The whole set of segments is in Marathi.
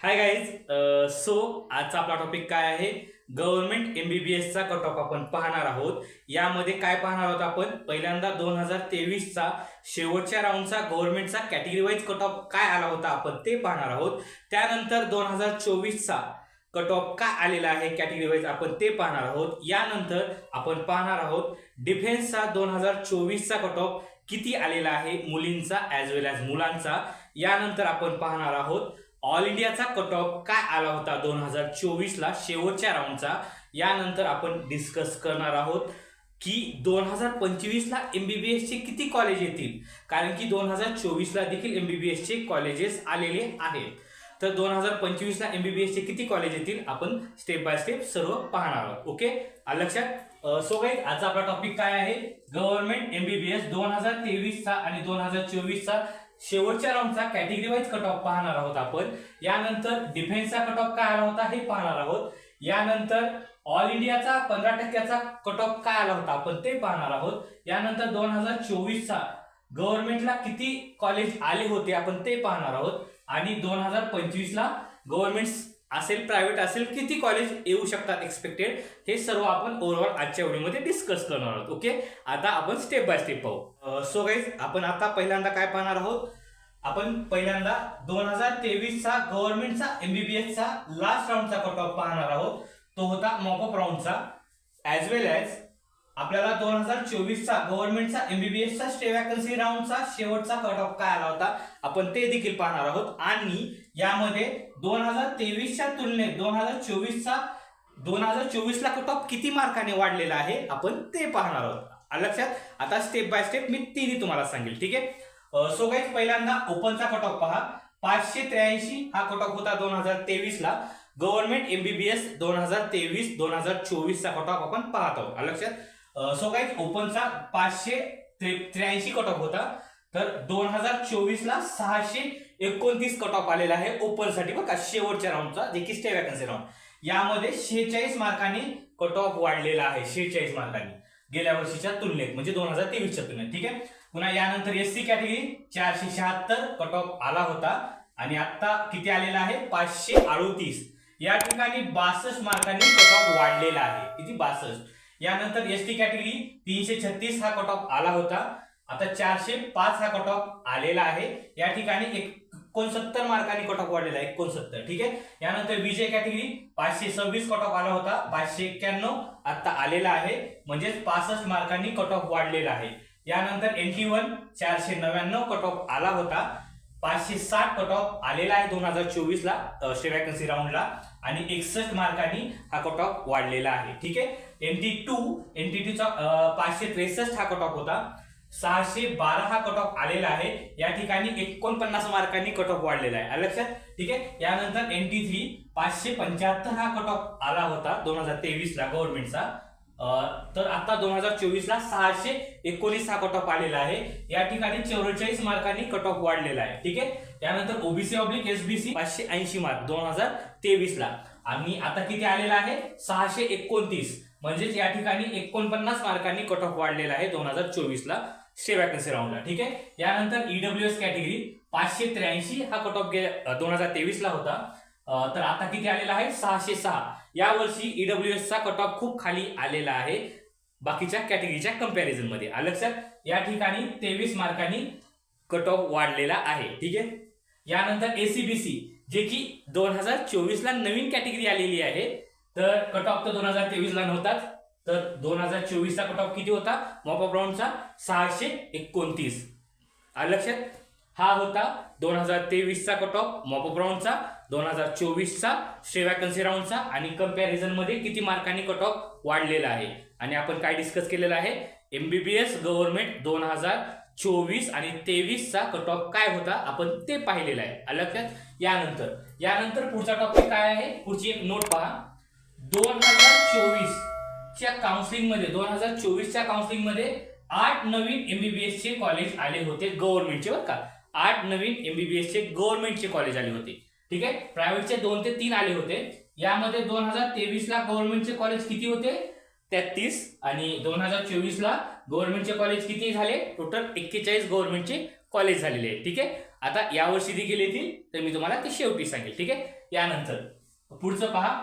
हाय गाईज सो आजचा आपला टॉपिक काय आहे? गव्हर्नमेंट एमबीबीएसचा कट ऑफ आपण पाहणार आहोत. यामध्ये काय पाहणार आहोत आपण? पहिल्यांदा दोन हजार तेवीसचा शेवटच्या राऊंडचा गव्हर्नमेंटचा कॅटेगरी वाईज कट ऑफ काय आला होता आपण ते पाहणार आहोत. त्यानंतर दोन हजार चोवीसचा कट ऑफ काय आलेला आहे कॅटेगरी वाईज आपण ते पाहणार आहोत. यानंतर आपण पाहणार आहोत डिफेन्सचा दोन हजार चोवीसचा कट ऑफ किती आलेला आहे? मुलींचा ॲज वेल ॲज मुलांचा. यानंतर आपण पाहणार आहोत ऑल इंडियाचा कट ऑफ काय आला होता दोन हजार चोवीसला? शेवटच्या राऊंडचा यानंतर आपण डिस्कस करणार आहोत की दोन हजार पंचवीसला एमबीबीएसचे किती कॉलेज येतील? कारण की दोन हजार चोवीसला देखील एमबीबीएसचे कॉलेजेस आलेले आहेत. तर दोन हजार पंचवीसला एमबीबीएसचे किती कॉलेज येतील? आपण स्टेप बाय स्टेप सर्व पाहणार आहोत. ओके लक्षात? सो गाईज आजचा आपला टॉपिक काय आहे? गव्हर्नमेंट एमबीबीएस दोन हजार तेवीसचा आणि दोन हजार चोवीसचा शेवटच्या राऊंडचा कॅटेगरी वाईज कट ऑफ पाहणार आहोत आपण. यानंतर डिफेन्सचा कट ऑफ काय आला होता हे पाहणार आहोत. यानंतर ऑल इंडियाचा पंधरा टक्क्याचा कट ऑफ काय आला होता आपण ते पाहणार आहोत. यानंतर दोन हजार चोवीसचा गव्हर्नमेंटला किती कॉलेज आले होते आपण ते पाहणार आहोत. आणि दोन हजार पंचवीसला गव्हर्नमेंट असेल प्रायव्हेट असेल किती कॉलेज येऊ शकतात एक्सपेक्टेड हे सर्व आपण ओव्हरऑल आजच्या व्हिडिओमध्ये डिस्कस करणार आहोत. ओके आता आपण स्टेप बाय स्टेप पाहू. सो गाईज आपण आता पहिल्यांदा काय पाहणार आहोत? आपण पहिल्यांदा दोन हजार तेवीसचा गव्हर्नमेंटचा एमबीबीएसचा लास्ट राऊंडचा कट ऑफ पाहणार आहोत. तो होता मॉकअप राऊंडचा ॲज वेल ॲज आपल्याला दोन हजार चोवीसचा गव्हर्नमेंटचा एमबीबीएसचा स्टे वॅकन्सी राऊंडचा शेवटचा कट ऑफ काय आला होता? आपण ते देखील पाहणार आहोत. आणि यामध्ये दोन हजार तेवीसच्या तुलनेत दोन हजार चोवीसचा दोन हजार चोवीसला कट ऑफ किती मार्काने वाढलेला आहे आपण ते पाहणार आहोत. लक्षात आता स्टेप बाय स्टेप मी तिन्ही तुम्हाला सांगेल ठीक आहे? सो गाईज पहिल्यांदा ओपनचा कट ऑफ पहा. पाचशे त्र्याऐंशी हा कट ऑफ होता दोन हजार तेवीसला. गव्हर्नमेंट एमबीबीएस दोन हजार तेवीस दोन हजार चोवीसचा कट ऑफ आपण पाहत आहोत. लक्षात सो गाईज ओपनचा पाचशे त्र्याऐंशी कट ऑफ होता. तर दोन हजार चोवीसला सहाशे एकोणतीस कट ऑफ आलेला आहे ओपनसाठी बघा शेवटच्या राऊंडचा जे की स्टे वॅकन्सी राऊंड यामध्ये शेहेचाळीस मार्कांनी कट ऑफ वाढलेला आहे शेहेचाळीस मार्कांनी. गेल्या वर्षीच्या तुलनेत म्हणजे दोन हजार तेवीसच्या तुलनेत ठीक आहे? पुन्हा यानंतर एस सी कॅटेगरी चारशे शहात्तर कट ऑफ आला होता आणि आता किती आलेला आहे? पाचशे अडोतीस. या ठिकाणी बासष्ट मार्कांनी कट ऑफ वाढलेला आहे. किती? बासष्ट. यानंतर एस टी कॅटेगरी तीनशे छत्तीस हा कट ऑफ आला होता. आता चारशे पाच हा कट ऑफ आलेला आहे. या ठिकाणी एक एकोणसत्तर मार्कांनी कट ऑफ वाढलेला आहे एकोणसत्तर ठीक आहे? यानंतर विजय कॅटेगरी पाचशे सव्वीस कट ऑफ आला होता पाचशे एक्क्याण्णव आता आलेला आहे म्हणजेच पासष्ट मार्कांनी कट ऑफ वाढलेला आहे. यानंतर एन टी वन चारशे नव्याण्णव कट ऑफ आला होता पाचशे साठ कट ऑफ आलेला आहे दोन हजार चोवीस ला स्टे वॅकन्सी राऊंडला आणि एकसष्ट मार्कांनी हा कट ऑफ वाढलेला आहे ठीक आहे? N T two N T टूचा पाचशे त्रेसष्ट हा कट ऑफ होता सहाशे बारा हा कट ऑफ आलेला आहे. या ठिकाणी एकोणपन्नास मार्कांनी कट ऑफ वाढलेला आहे. लक्षात? ठीक आहे? यानंतर एन टी थ्री पाचशे पंच्याहत्तर हा कट ऑफ आला होता दोन हजार तेवीसला गव्हर्नमेंटचा तर आता दोन हजार चोवीसला सहाशे एकोणीस हा कट ऑफ आलेला आहे. या ठिकाणी चौवेचाळीस मार्कांनी कट ऑफ वाढलेला आहे. ठीक आहे? त्यानंतर ओबीसी ऑब्लिक एसबीसी पाचशे ऐंशी मार्क दोन हजार तेवीस ला आणि आता किती आलेला आहे? सहाशे एकोणतीस. म्हणजेच या ठिकाणी एकोणपन्नास मार्कांनी कट ऑफ वाढलेला आहे दोन हजार चोवीस ला स्टे वॅकन्सी राऊंडला ठीक आहे? यानंतर ईडब्ल्यू एस कॅटेगरी पाचशे त्र्याऐंशी हा कट ऑफ दोन हजार तेवीस ला होता. तर आता किती आलेला आहे? सहाशे सहा. या वर्षी ईडब्ल्यू एसचा कट ऑफ खूप खाली आलेला आहे. बाकीच्या कॅटेगरीच्या कंपॅरिझनमध्ये. लक्षात? या ठिकाणी तेवीस मार्कांनी कट ऑफ वाढलेला आहे ठीक आहे? यानंतर एसीबीसी जे की दोन हजार चोवीसला नवीन कॅटेगरी आलेली आहे. तर कट ऑफ तर दोन हजार तेवीसला नव्हताच. तर दोन हजार चोवीसचा कट ऑफ किती होता? मॉप राऊंडचा सहाशे एकोणतीस. लक्षात हा होता दोन हजार तेवीसचा कट ऑफ मॉपअप राऊंडचा दोन हजार चोवीसचा स्टे वॅकन्सी राऊंडचा आणि कम्पॅरिझनमध्ये किती मार्कांनी कट ऑफ वाढलेला आहे? आणि आपण काय डिस्कस केलेला आहे? एमबीबीएस गव्हर्नमेंट दोन हजार चोवीस आणि तेवीसचा कट ऑफ काय होता? आपण ते पाहिलेलं आहे. लक्षात यानंतर. यानंतर पुढचा टॉपिक काय आहे? पुढची एक नोट पहा. दोन हजार चोवीस. च्या काउन्सिलिंगमध्ये दोन हजार चोवीसच्या काउन्सिलिंगमध्ये आठ नवीन एमबीबीएस चे कॉलेज आले होते गव्हर्नमेंटचे बरं का. आठ नवीन एमबीबीएस चे गव्हर्नमेंटचे कॉलेज आले होते. ठीक आहे? प्रायव्हेटचे दोन ते तीन आले होते. यामध्ये दोन हजार तेवीस ला गव्हर्नमेंटचे कॉलेज किती होते? तेहतीस. आणि दोन हजार चोवीसला गव्हर्नमेंटचे कॉलेज किती झाले? टोटल एक्केचाळीस गव्हर्नमेंटचे कॉलेज झालेले आहे ठीक आहे? आता यावर्षी देखील येतील तर मी तुम्हाला ते शेवटी सांगेल. ठीक आहे? यानंतर पुढचं पहा.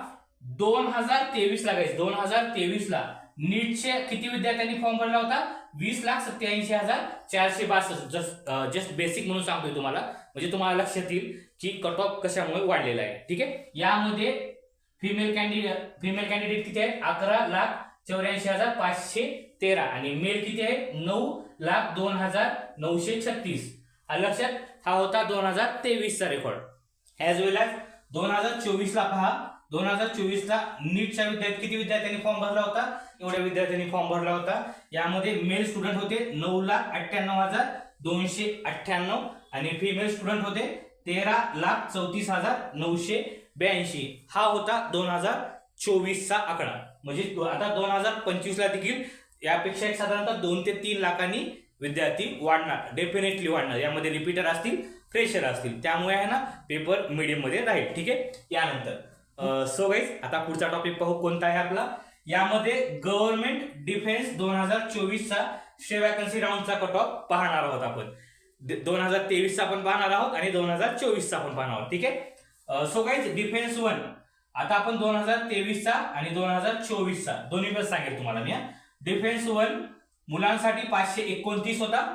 दोन हजार तेवीस ला गाईस दोन हजार तेवीस ला नीटचे किती विद्यार्थ्यांनी फॉर्म भरला होता? वीस लाख सत्याऐंशी हजार चारशे बासष्ट. जस्ट जस्ट बेसिक म्हणून सांगतोय तुम्हाला. म्हणजे तुम्हाला लक्षात येईल की कट ऑफ कशामुळे वाढलेला आहे. ठीक आहे? यामध्ये फिमेल कॅन्डिडेट फिमेल कॅन्डिडेट किती आहे अकरा लाख चौऱ्याऐंशी हजार पाचशे तेरा. आणि मेल किती आहे? नऊ लाख दोन हजार नऊशे छत्तीस. हा लक्षात हा होता दोन हजार तेवीसचा रेकॉर्ड ॲज वेल ॲज दोन हजार चोवीस ला पहा. दोन हजार चोवीसला नीटच्या विद्यार्थी किती विद्यार्थ्यांनी फॉर्म भरला होता? एवढ्या विद्यार्थ्यांनी फॉर्म भरला होता. यामध्ये मेल स्टुडंट होते नऊ लाख अठ्ठ्याण्णव हजार दोनशे अठ्ठ्याण्णव आणि फिमेल स्टुडंट होते तेरा लाख चौतीस हजार नऊशे ब्याऐंशी. हा होता दोन हजार चोवीसचा आकडा. म्हणजे आता दोन हजार पंचवीसला देखील यापेक्षा एक साधारणतः दोन ते तीन लाखांनी विद्यार्थी वाढणार. डेफिनेटली वाढणार. यामध्ये रिपीटर असतील फ्रेशर असतील. त्यामुळे आहे ना पेपर मीडियममध्ये राहील. ठीक आहे? यानंतर. सो गाईज आता पुढचा टॉपिक पाहू कोणता आहे आपला? यामध्ये गव्हर्नमेंट डिफेन्स दोन हजार चोवीसचा शे वॅकन्सी राऊंडचा कट ऑफ पाहणार आहोत आपण. दोन हजार तेवीसचा पण पाहणार आहोत आणि दोन हजार चोवीसचा पण पाहणार आहोत ठीक आहे? सो गाईज डिफेन्स वन आता आपण दोन हजार तेवीसचा आणि दोन हजार चोवीसचा दोन्ही पण सांगेल तुम्हाला मी डिफेन्स वन मुलांसाठी पाचशे एकोणतीस होता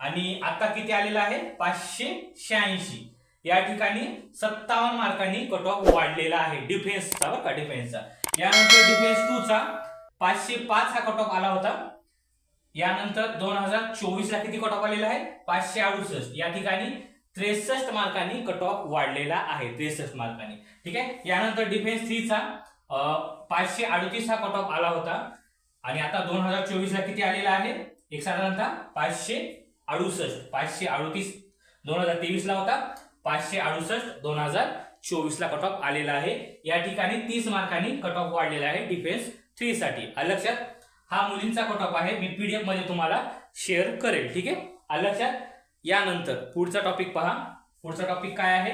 आणि आता किती आलेला आहे? पाचशे शहाऐंशी. या ठिकाणी सत्तावन्न मार्कांनी कट ऑफ वाढलेला आहे. डिफेन्सचा बरं का डिफेन्सचा यानंतर डिफेन्स टू चा पाचशे पाच हा कट ऑफ आला होता. यानंतर दोन हजार चोवीस ला किती कट ऑफ आलेला आहे? पाचशे अडुसष्ट. या ठिकाणी त्रेसष्ट मार्कांनी कट ऑफ वाढलेला आहे. त्रेसष्ट मार्कांनी. ठीक आहे? यानंतर डिफेन्स थ्रीचा पाचशे अडतीस हा कट ऑफ आला होता. आणि आता दोन हजार चोवीस ला किती आलेला आहे? एक साधारणतः पाचशे अडुसष्ट. पाचशे अडतीस. दोन हजार तेवीस ला होता. पाचशे अडुसष्ट दोन हजार चोवीस ला कट ऑफ आलेला आहे. या ठिकाणी तीस मार्कांनी कट ऑफ वाढलेला आहे डिफेन्स थ्री साठी. लक्षात हा मुलींचा कट ऑफ आहे. मी पीडीएफमध्ये तुम्हाला शेअर करेल ठीक आहे? लक्षात यानंतर पुढचा टॉपिक पहा. पुढचा टॉपिक काय आहे?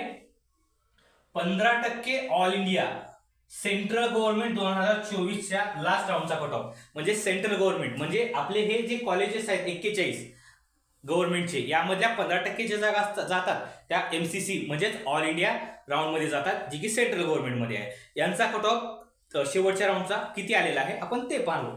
पंधरा टक्के ऑल इंडिया सेंट्रल गव्हर्नमेंट दोन हजार चोवीसच्या लास्ट राऊंडचा कट ऑफ म्हणजे सेंट्रल गव्हर्नमेंट म्हणजे आपले हे जे कॉलेजेस आहेत एक्केचाळीस गव्हर्नमेंटचे. यामधल्या पंधरा टक्के ज्या जागा असतात- जातात त्या एम सी सी म्हणजेच ऑल इंडिया राऊंडमध्ये जातात जी की सेंट्रल गव्हर्नमेंटमध्ये आहे. यांचा कट ऑफ शेवटच्या राऊंडचा किती आलेला आहे? आपण ते पाहू.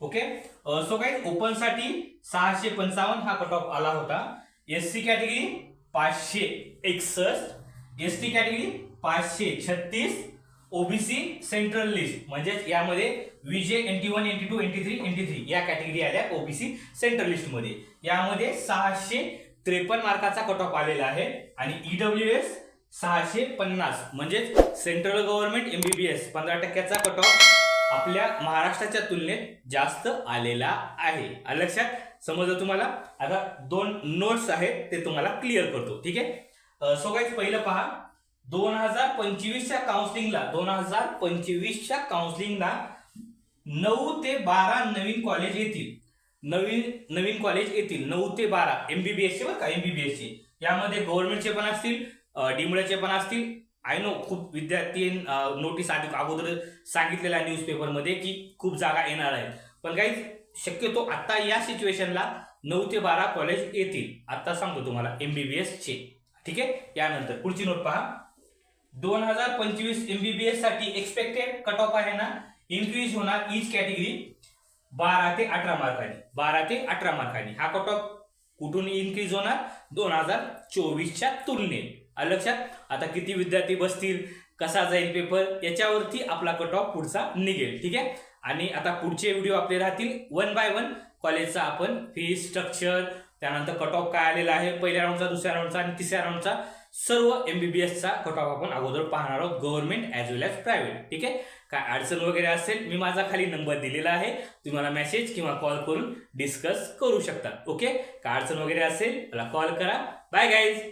ओके सो काही ओपनसाठी सहाशे पंचावन्न हा कट ऑफ आला होता. एस सी कॅटेगरी पाचशे एकसष्ट. एस टी कॅटेगरी पाचशे छत्तीस. ओबीसी सेंट्रल लिस्ट म्हणजेच यामध्ये VJ NT one NT two NT three NT three या कॅटेगरी आल्या ओबीसी सेंट्रल लिस्टमध्ये यामध्ये सहाशे त्रेपन्न मार्काचा कट ऑफ आलेला आहे आणि ईडब्ल्यू एस सहाशे पन्नास म्हणजेच सेंट्रल गव्हर्नमेंट एमबीबीएस पंधरा टक्क्याचा कट ऑफ आपल्या महाराष्ट्राच्या तुलनेत जास्त आलेला आहे. लक्षात समजलं तुम्हाला? आता दोन नोट्स आहेत ते तुम्हाला क्लिअर करतो. ठीक आहे? सो पहिलं पहा. दोन हजार पंचवीसच्या काउन्सिलिंगला दोन हजार पंचवीसच्या काउन्सिलिंगला नऊ ते बारा नवीन कॉलेज येतील. नवीन नवीन कॉलेज येतील. नऊ ते बारा. एमबीबीएसचे बरं का? एमबीबीएसचे यामध्ये गव्हर्नमेंटचे पण असतील डिमळ्याचे पण असतील. आय नो खूप विद्यार्थी नोटीस आधी अगोदर सांगितलेल्या न्यूजपेपरमध्ये की खूप जागा येणार आहेत. पण काही शक्यतो आता या सिच्युएशनला नऊ ते बारा कॉलेज येतील. आता सांगतो तुम्हाला एमबीबीएस चे. ठीक आहे? यानंतर पुढची नोट पहा. दोन हजार पंचवीस एमबीबीएससाठी एक्सपेक्टेड कट ऑफ आहे ना? इन्क्रीज होणार ईच कॅटेगरी बारा ते अठरा मार्कांनी बारा ते अठरा मार्कांनी हा कट ऑफ कुठून इन्क्रीज होणार? दोन हजार चोवीसच्या तुलनेत. लक्षात? आता किती विद्यार्थी बसतील? कसा जाईल पेपर याच्यावरती आपला कट ऑफ पुढचा निघेल. ठीक आहे? आणि आता पुढचे व्हिडिओ आपले राहतील वन बाय वन कॉलेजचा आपण फी स्ट्रक्चर त्यानंतर कट ऑफ काय आलेला आहे? पहिल्या राऊंडचा दुसऱ्या राऊंडचा आणि तिसऱ्या राऊंडचा सर्व एमबीबीएसचा कट ऑफ आपण अगोदर पाहणार आहोत government as well as private ठीक आहे? काय अडचण वगैरे असेल मी माझा खाली नंबर दिलेला आहे. तुम्ही मला मेसेज किंवा कॉल करून डिस्कस करू शकता. ओके काय अडचण वगैरे असेल मला कॉल करा. Bye guys